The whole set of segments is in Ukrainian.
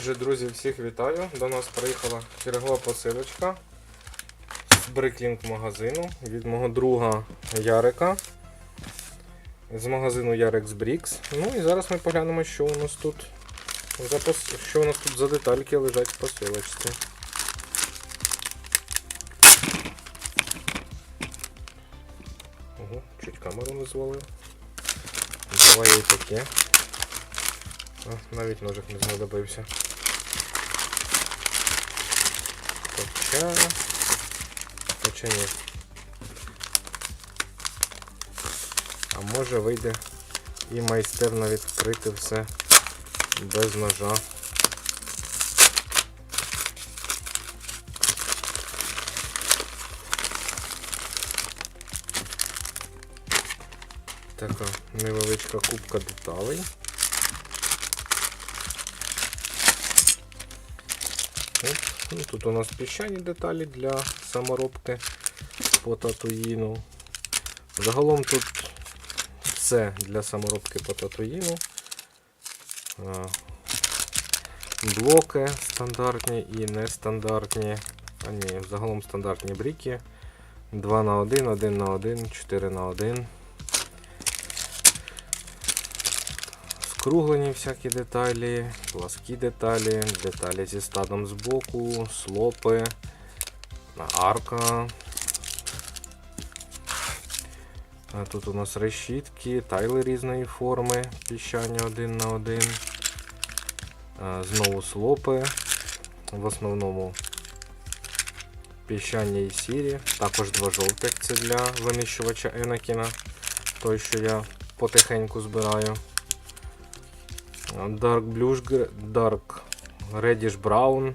Отже, друзі, всіх вітаю. До нас приїхала чергова посилочка з бриклінг магазину від мого друга Ярика. З магазину Ярекс Брікс. Ну і зараз ми поглянемо, що у нас тут за що у нас тут за детальки лежать в посилочці. Ого, чуть камеру не звалив. Давай і таке. Навіть ножик не знадобився. Хоча... Хоча ні. А може вийде і майстерно відкрити все без ножа. Така невеличка кубка деталей. Оп, Ну, тут у нас піщані деталі для саморобки по татуїну. Загалом тут все для саморобки по татуїну. Блоки стандартні і нестандартні. А ні, загалом стандартні бріки. 2 на 1, 1 на 1, 4 на 1. Скруглені всякі деталі, пласкі деталі, деталі зі стадом збоку, слопи, арка. Тут у нас решітки, тайли різної форми, піщання один на один. Знову слопи. В основному піщання і сірі. Також два жовтих це для винищувача Енакіна. Той, що я потихеньку збираю. Dark Gr- Dark Reddish Brown,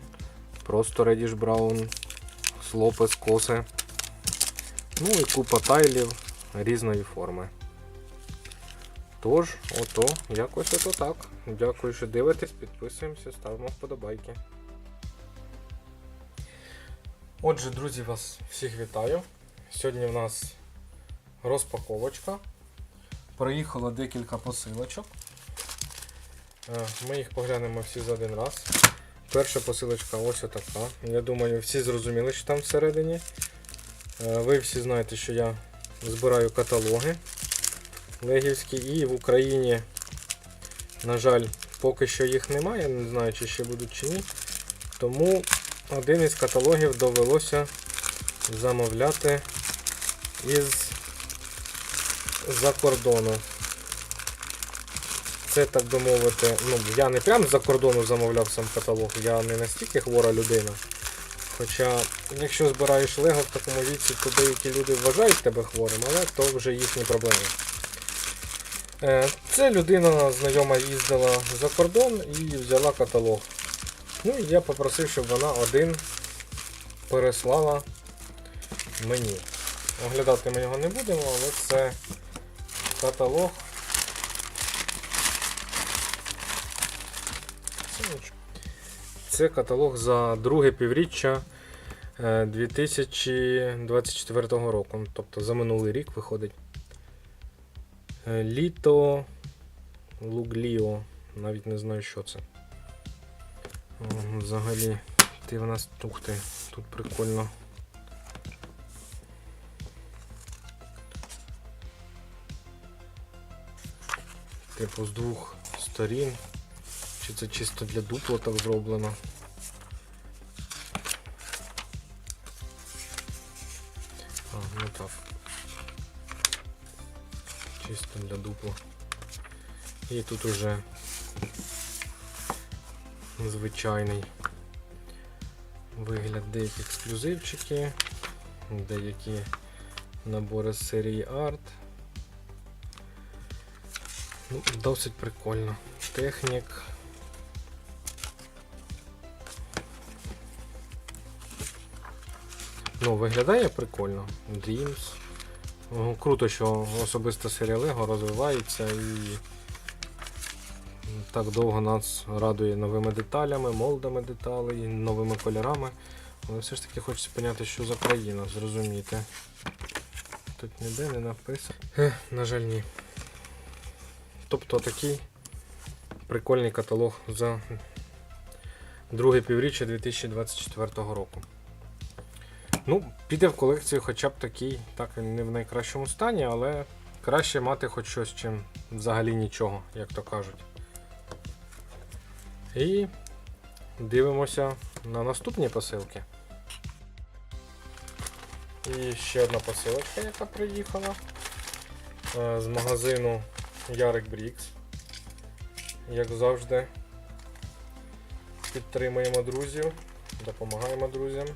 просто Reddish Brown, слопи, скоси. Ну і купа тайлів різної форми. Тож, ото, якось ото так. Дякую, що дивитесь, підписуємося, ставимо вподобайки. Отже, друзі, вас всіх вітаю. Сьогодні в нас розпаковочка. Приїхало декілька посилочок. Е, Ми їх поглянемо всі за один раз. Перша посилочка ось така. Я думаю, всі зрозуміли, що там всередині. Е, Ви всі знаєте, що я збираю каталоги легівські і в Україні, на жаль, поки що їх немає, не знаю, чи ще будуть чи ні. Тому один із каталогів довелося замовляти із за кордону. Це, так би мовити, ну, я не прям з-за кордону замовляв сам каталог, я не настільки хвора людина. Хоча, якщо збираєш лего в такому віці, то деякі люди вважають тебе хворим, але то вже їхні проблеми. Е, Це людина знайома їздила за кордон і взяла каталог. Ну і я попросив, щоб вона один переслала мені. Оглядати ми його не будемо, але це каталог. Це. Каталог за друге півріччя е, 2024 року. Ну, Тобто за минулий рік виходить. Е, Літо Лугліо. Навіть не знаю, що це. Взагалі, ти в нас ух ти, тут прикольно. Типу з двох сторін. Чи це чисто для дупла так зроблено? А, ну так. Чисто для дупла. І тут уже звичайний вигляд деякі ексклюзивчики, деякі набори з серії Art. Ну, досить прикольно. Технік. Ну, виглядає прикольно. Dreams. Ну, Круто, що особиста серія Lego розвивається і так довго нас радує новими деталями, молдами деталей, новими кольорами. Але все ж таки хочеться поняти, що за країна, зрозуміти. Тут ніде не написано. На жаль, ні. Тобто такий прикольний каталог за друге півріччя 2024 року. Ну, піде в колекцію хоча б такий, так не в найкращому стані, але краще мати хоч щось, чим взагалі нічого, як то кажуть. І дивимося на наступні посилки. І ще одна посилочка, яка приїхала е, з магазину Ярик Брікс. Як завжди, підтримуємо друзів, допомагаємо друзям.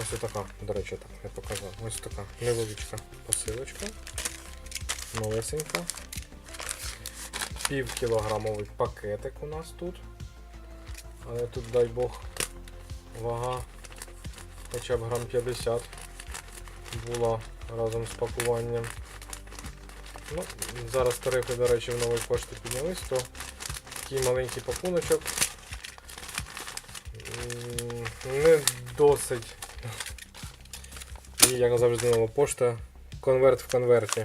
Ось така, до речі, так не показав. Ось така невеличка посилочка. Новесенька. Пів кілограмовий пакетик у нас тут. Але тут, дай Бог, вага хоча б грам 50 була разом з пакуванням. Ну, зараз тарифи, до речі, в новій пошті піднялись, то такий маленький пакуночок. Не досить. І як завжди нова пошта, конверт в конверті.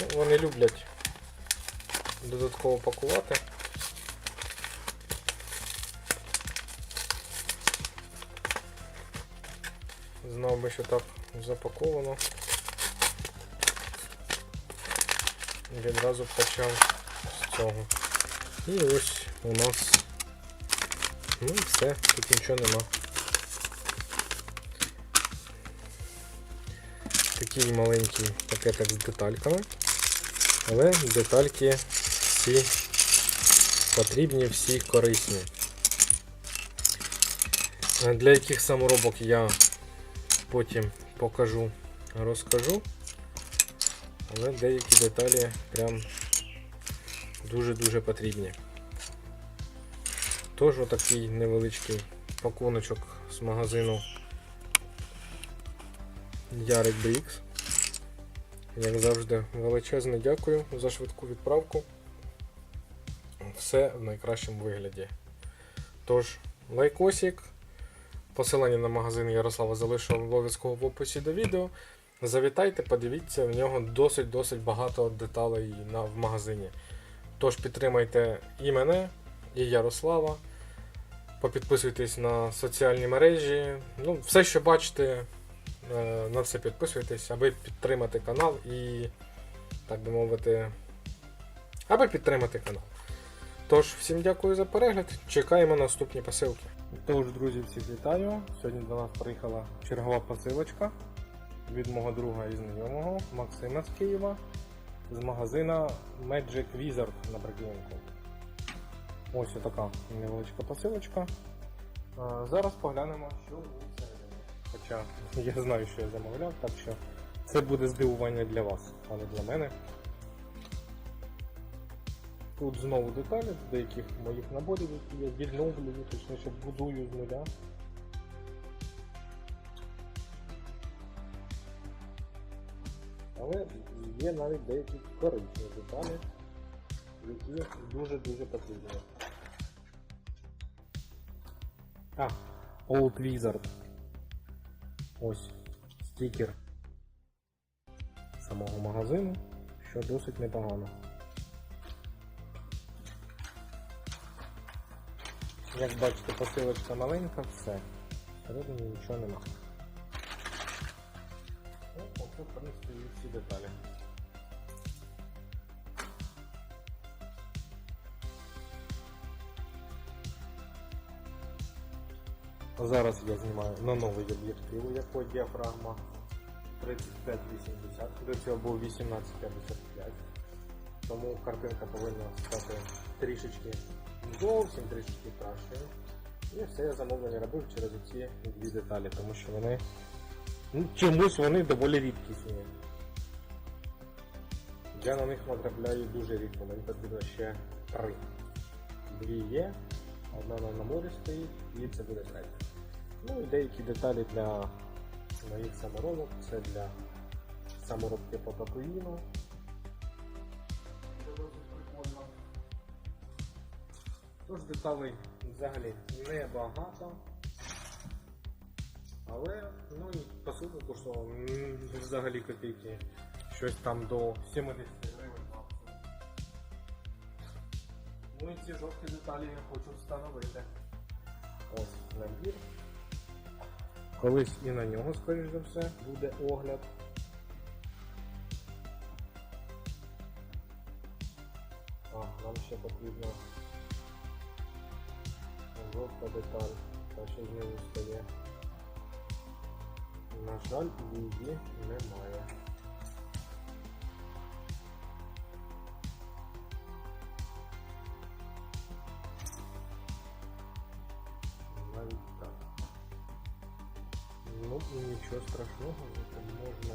Ну, вони люблять додатково пакувати. Знав би, що так запаковано. Відразу почав з цього. І ось у нас. Ну і все, тут нічого нема. Такий маленький пакетик з детальками. Але детальки всі потрібні, всі корисні. Е, Для яких саморобок я потім покажу, розкажу. Але деякі деталі прям дуже-дуже потрібні. Тож отакий невеличкий пакуночок з магазину Ярик Брікс. Як завжди, величезне дякую за швидку відправку. Все в найкращому вигляді. Тож, лайкосик. Посилання на магазин Ярослава залишу обов'язково в описі до відео. Завітайте, подивіться, в нього досить-досить багато деталей на, в магазині. Тож підтримайте і мене, і Ярослава. Попідписуйтесь на соціальні мережі. Ну, все, що бачите, е, на все підписуйтесь, аби підтримати канал і, так би мовити, аби підтримати канал. Тож, всім дякую за перегляд. Чекаємо наступні посилки. Тож, друзі, всіх вітаю. Сьогодні до нас приїхала чергова посилочка від мого друга і знайомого Максима з Києва з магазина Magic Wizard на Бриківку. Ось така невеличка посилочка. Зараз поглянемо, що всередині. Хоча я знаю, що я замовляв, так що це буде здивування для вас, а не для мене. Тут знову деталі з деяких моїх наборів, які я відновлюю, точніше будую з нуля. Але є навіть деякі корисні деталі, які дуже-дуже потрібні. А, Old Wizard. Ось стікер самого магазину, що досить непогано. Як бачите, посилочка маленька, все. Всередині нічого нема. Ну, оце, в принципі, всі деталі. Зараз я знімаю на новий об'єктив, у якого діафрагма 3580, до цього був 1855. Тому картинка повинна стати трішечки зовсім трішечки кращою. І все я замовлення робив через ці дві деталі, тому що вони ну, чомусь вони доволі рідкісні. Я на них натрапляю дуже рідко, мені потрібно ще три. Дві є, одна на наморі стоїть, і це буде третя. Ну і деякі деталі для моїх саморобок, це для саморобки по прикольно. Тож деталей взагалі небагато. Але ну і посилка коштувала м, взагалі копійки. щось там до 70 гривень. Ну і ці жовті деталі я хочу встановити. Ось набір. Колись і на нього, скоріш за все, буде огляд. А, нам ще потрібно жовта деталь, та що знизу стає. На жаль, її немає. Нічого страшного, це можна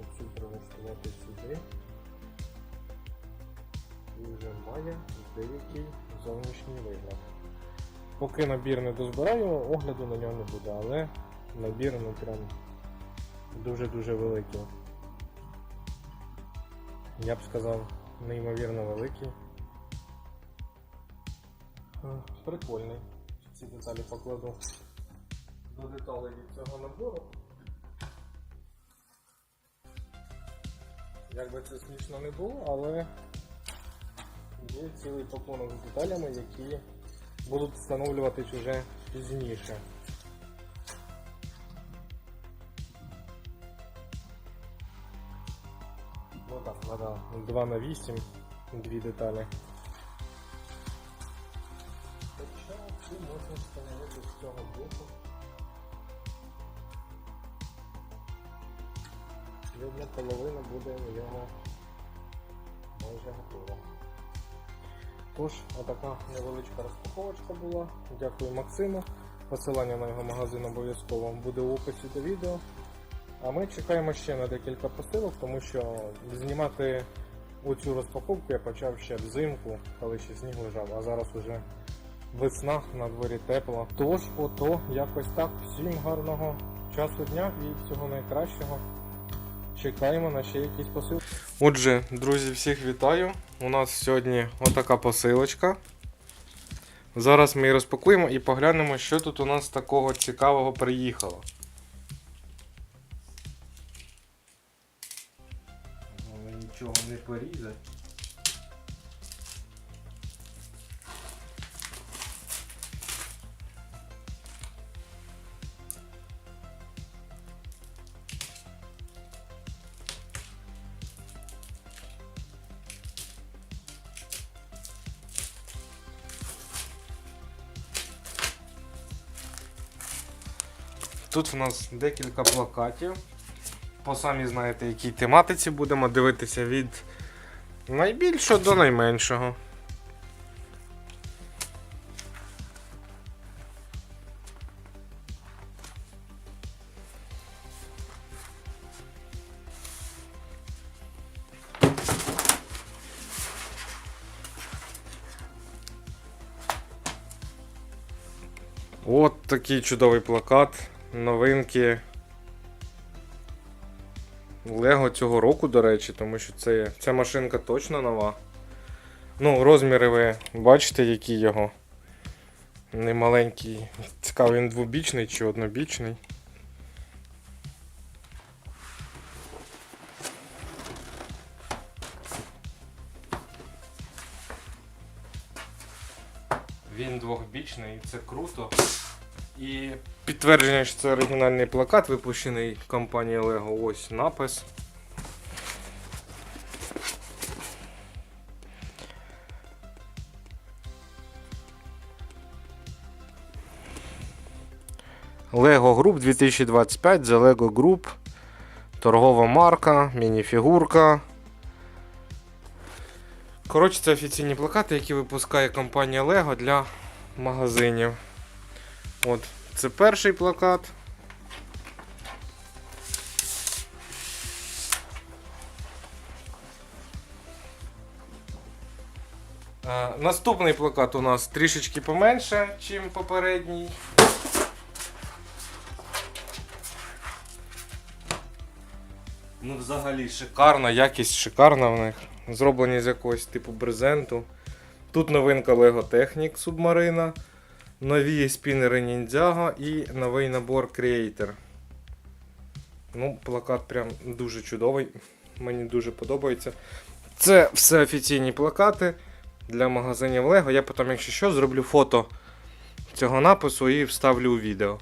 оцю прилаштувати сюди. І вже має деякий зовнішній вигляд. Поки набір не дозбираю, огляду на нього не буде, але набір ну прям дуже-дуже великий. Я б сказав, неймовірно великий. Прикольний. Ці деталі покладу до деталей від цього набору. Як би це смішно не було, але є цілий пакунок з деталями, які будуть встановлюватись уже пізніше. Ну треба 2 на 8, дві деталі. І половина буде у нього майже готова. Тож, отака невеличка розпаковочка була. Дякую Максиму. Посилання на його магазин обов'язково буде в описі до відео. А ми чекаємо ще на декілька посилок, тому що знімати оцю розпаковку я почав ще взимку, коли ще сніг лежав, а зараз уже весна, на дворі тепло. Тож, ото якось так. Всім гарного часу дня і всього найкращого. Чекаємо на ще якісь посилки. Отже, друзі, всіх вітаю. У нас сьогодні отака посилочка. Зараз ми її розпакуємо і поглянемо, що тут у нас такого цікавого приїхало. Але нічого не порізать. Тут у нас декілька плакатів. По самі знаєте, якій тематиці будемо дивитися від найбільшого до найменшого. От такий чудовий плакат. Новинки Лего цього року, до речі, тому що це, ця машинка точно нова. Ну, розміри ви бачите, які його. Немаленький. Цікаво, він двобічний чи однобічний. Він двохбічний, це круто. І підтвердження, що це оригінальний плакат, випущений компанією Lego. Ось напис. Lego Group 2025 The Lego Group. Торгова марка, мініфігурка. Коротше, це офіційні плакати, які випускає компанія Lego для магазинів. От, це перший плакат. Е, наступний плакат у нас трішечки поменше, ніж попередній. Ну, взагалі шикарна, якість шикарна в них. Зроблені з якогось типу брезенту. Тут новинка Lego Technic Submarina, нові спінери ніндзяго і новий набор Creator. Ну, плакат прям дуже чудовий. Мені дуже подобається. Це все офіційні плакати для магазинів Лего. Я потім, якщо що, зроблю фото цього напису і вставлю у відео.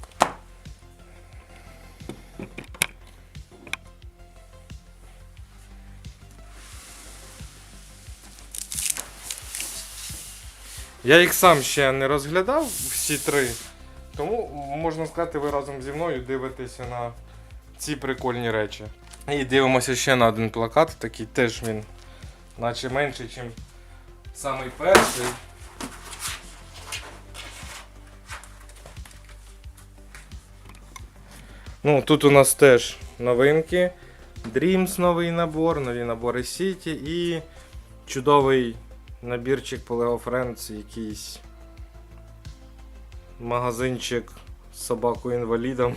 Я їх сам ще не розглядав, всі три. Тому можна сказати, ви разом зі мною дивитеся на ці прикольні речі. І дивимося ще на один плакат, такий теж він, наче менший, ніж самий перший. Ну, тут у нас теж новинки. Dreams новий набор, нові набори City і чудовий набірчик по Lego Friends, якийсь магазинчик з собакою інвалідом.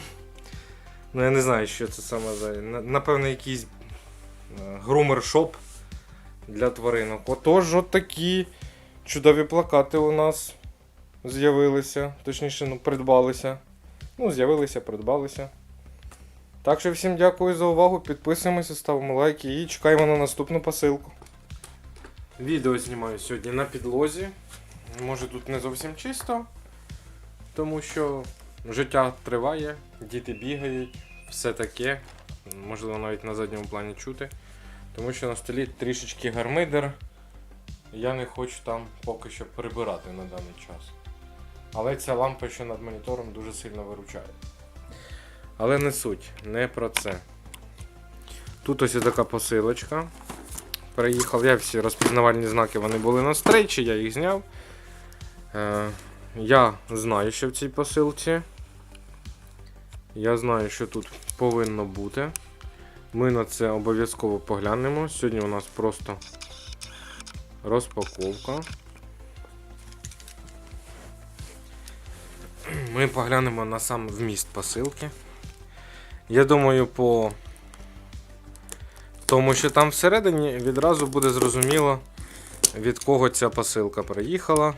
Ну, я не знаю, що це саме за. Напевно, якийсь грумер-шоп для тваринок. Отож, от такі чудові плакати у нас з'явилися. Точніше, ну, придбалися. Ну, з'явилися, придбалися. Так що всім дякую за увагу. Підписуємося, ставимо лайки і чекаємо на наступну посилку. Відео знімаю сьогодні на підлозі. Може тут не зовсім чисто, тому що життя триває, діти бігають, все таке. Можливо, навіть на задньому плані чути. Тому що на столі трішечки гармидер. Я не хочу там поки що прибирати на даний час. Але ця лампа, що над монітором, дуже сильно виручає. Але не суть, не про це. Тут ось така посилочка. Приїхав, я всі розпізнавальні знаки вони були на стрейчі, я їх зняв. Е, я знаю, що в цій посилці. Я знаю, що тут повинно бути. Ми на це обов'язково поглянемо. Сьогодні у нас просто розпаковка. Ми поглянемо на сам вміст посилки. Я думаю, по тому, що там всередині відразу буде зрозуміло, від кого ця посилка приїхала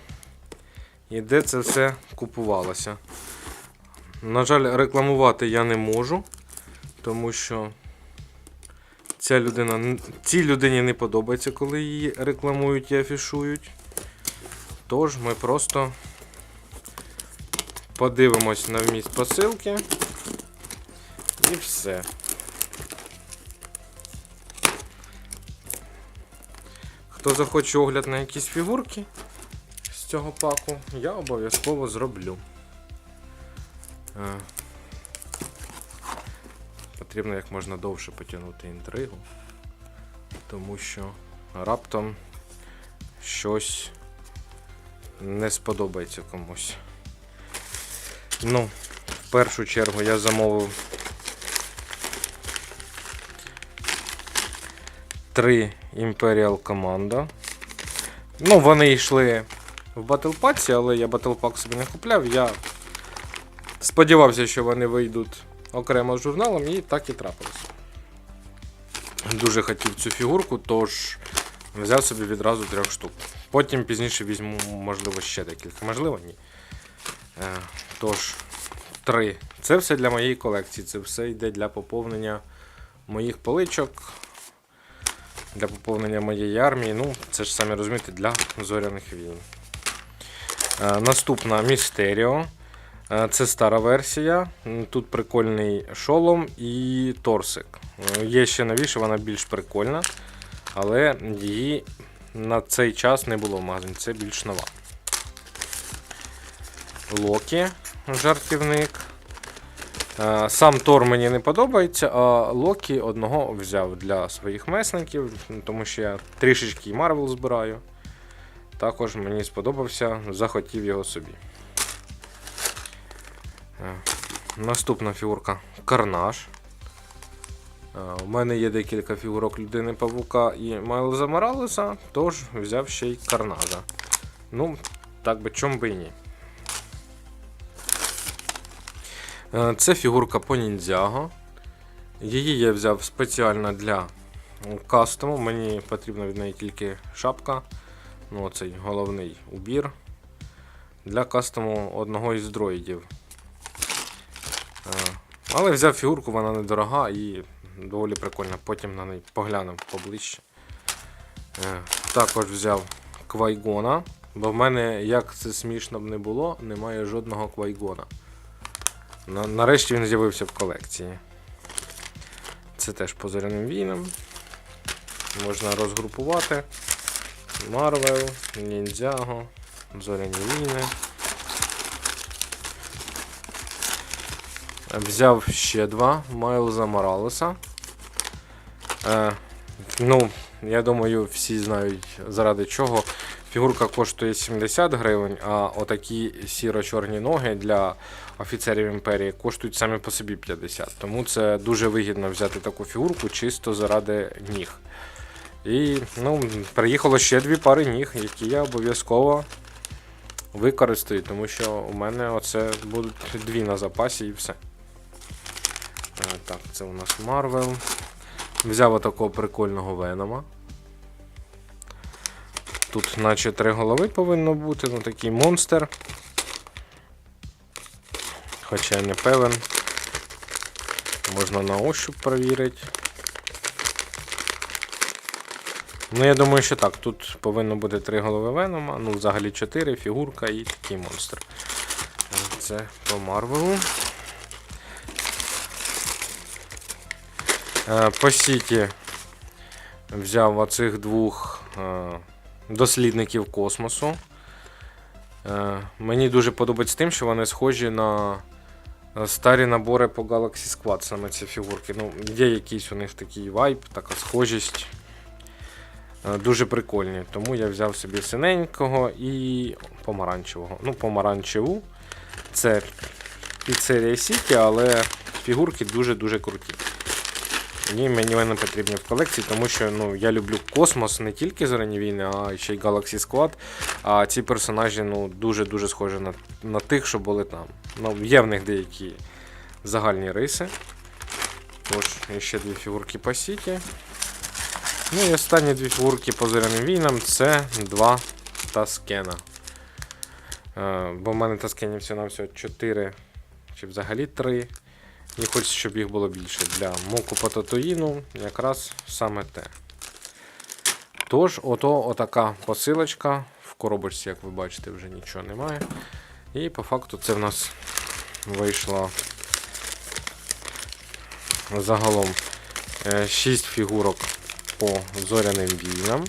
і де це все купувалося. На жаль, рекламувати я не можу, тому що ця людина, цій людині не подобається, коли її рекламують і афішують. Тож ми просто подивимось на вміст посилки і все. Хто захоче огляд на якісь фігурки з цього паку, я обов'язково зроблю. Е, Потрібно як можна довше потягнути інтригу, тому що раптом щось не сподобається комусь. Ну, в першу чергу я замовив три Imperial Commando. Ну, вони йшли в Pass, але я Pack собі не купляв. Я сподівався, що вони вийдуть окремо з журналом, і так і трапилось. Дуже хотів цю фігурку, тож взяв собі відразу трьох штук. Потім пізніше візьму, можливо, ще декілька. Можливо, ні. Е, тож, три. Це все для моєї колекції. Це все йде для поповнення моїх поличок, для поповнення моєї армії. Ну, це ж самі розумієте, для зоряних війн. Е, Наступна Містеріо. Е, Це стара версія. Тут прикольний шолом і торсик. Е, Є ще новіше, вона більш прикольна, але її на цей час не було в магазині. Це більш нова. Локі, жартівник. Е, Сам Тор мені не подобається, а Локі одного взяв для своїх месників, тому що я трішечки Марвел збираю. Також мені сподобався, захотів його собі. Е, Наступна фігурка Карнаж. Е, У мене є декілька фігурок людини Павука і Майлза Моралеса, тож взяв ще й Карнажа. Ну, так би чом би і ні. Це фігурка по ніндзяго. Її я взяв спеціально для кастому. Мені потрібна від неї тільки шапка. Ну, оцей головний убір. Для кастому одного із дроїдів. Е, Але взяв фігурку, вона недорога і доволі прикольна. Потім на неї поглянув поближче. Е, Також взяв квайгона. Бо в мене, як це смішно б не було, немає жодного квайгона. На- Нарешті він з'явився в колекції. Це теж по зоряним війнам. Можна розгрупувати. Марвел, Ніндзяго, Зоряні війни. Взяв ще два Майлза Моралеса. Е, ну, я думаю, всі знають заради чого. Фігурка коштує 70 гривень, а отакі сіро-чорні ноги для офіцерів імперії коштують самі по собі 50. Тому це дуже вигідно взяти таку фігурку чисто заради ніг. І ну, приїхало ще дві пари ніг, які я обов'язково використаю, тому що у мене оце будуть дві на запасі і все. Е, Так, це у нас Марвел. Взяв отакого прикольного Венома. Тут наче три голови повинно бути, ну такий монстр. Хоча я не певен. Можна на ощуп перевірити. Ну, я думаю, що так. Тут повинно бути три голови Венома, ну взагалі чотири, фігурка і такий монстр. Це по Марвелу. Е, По Сіті взяв оцих двох е, дослідників космосу. Е, Мені дуже подобається тим, що вони схожі на старі набори по Galaxy Squad, саме ці фігурки. Ну, є якийсь у них такий вайб, така схожість. Е, Дуже прикольні. Тому я взяв собі синенького і помаранчевого. Ну, помаранчеву. Це піцерія Сіті, але фігурки дуже-дуже круті. І мені вони потрібні в колекції, тому що ну, я люблю космос не тільки Зоряні війни, а ще й Galaxy Squad. А ці персонажі ну, дуже-дуже схожі на, на тих, що були там. Ну, є в них деякі загальні риси. Тож, ще дві фігурки по Сіті. Ну і останні дві фігурки по зоряним війнам це два Таскена. Е, бо в мене таскенів всього на всього 4 чи взагалі 3. І хочеться, щоб їх було більше. Для моку по Татуїну якраз саме те. Тож, ото отака посилочка. В коробочці, як ви бачите, вже нічого немає. І по факту це в нас вийшло загалом 6 фігурок по зоряним війнам.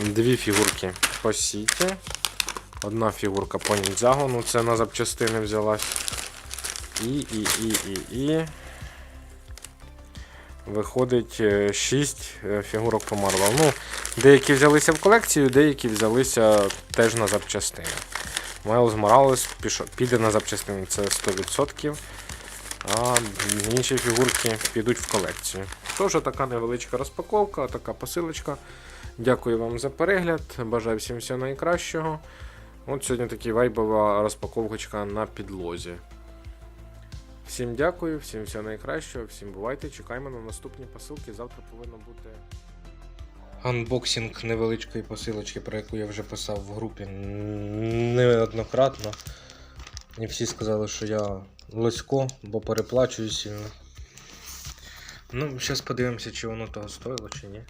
Дві фігурки по сіті. Одна фігурка по ніндзягу, ну це на запчастини взялась. І, і, і, і, і. Виходить 6 фігурок по Марвел. Ну, деякі взялися в колекцію, деякі взялися теж на запчастини. Майлз Моралес піде на запчастини, це 100%. А інші фігурки підуть в колекцію. Тож така невеличка розпаковка, така посилочка. Дякую вам за перегляд. Бажаю всім всього найкращого. От сьогодні така вайбова розпаковочка на підлозі. Всім дякую, всім всього найкращого, всім бувайте. Чекаємо на наступні посилки. Завтра повинно бути. Анбоксинг невеличкої посилочки, про яку я вже писав в групі неоднократно. І всі сказали, що я лосько, бо переплачую сильно. Ну, зараз подивимося, чи воно того стоїло, чи ні.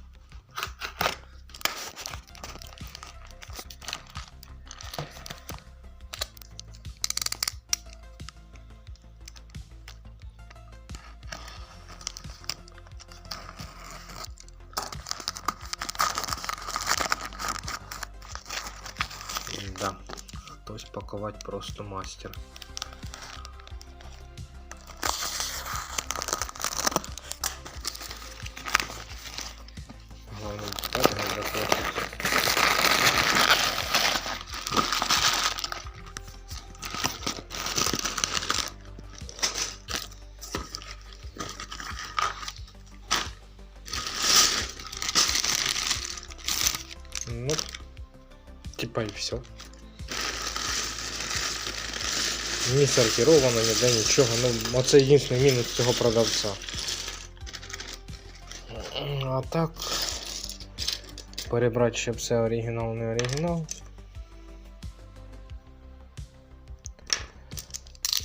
Мастер. Ну, типа и все. Не сортировано, ніде нічого. Ну, оце єдиний мінус цього продавця. А так. Перебрати, щоб все оригінал, не оригінал.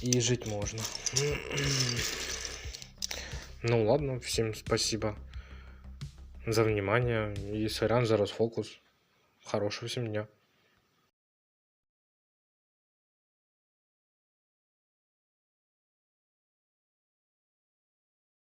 и жить можно. Ну ладно, всем спасибо за внимание и сорян за расфокус. Хорошего всем дня.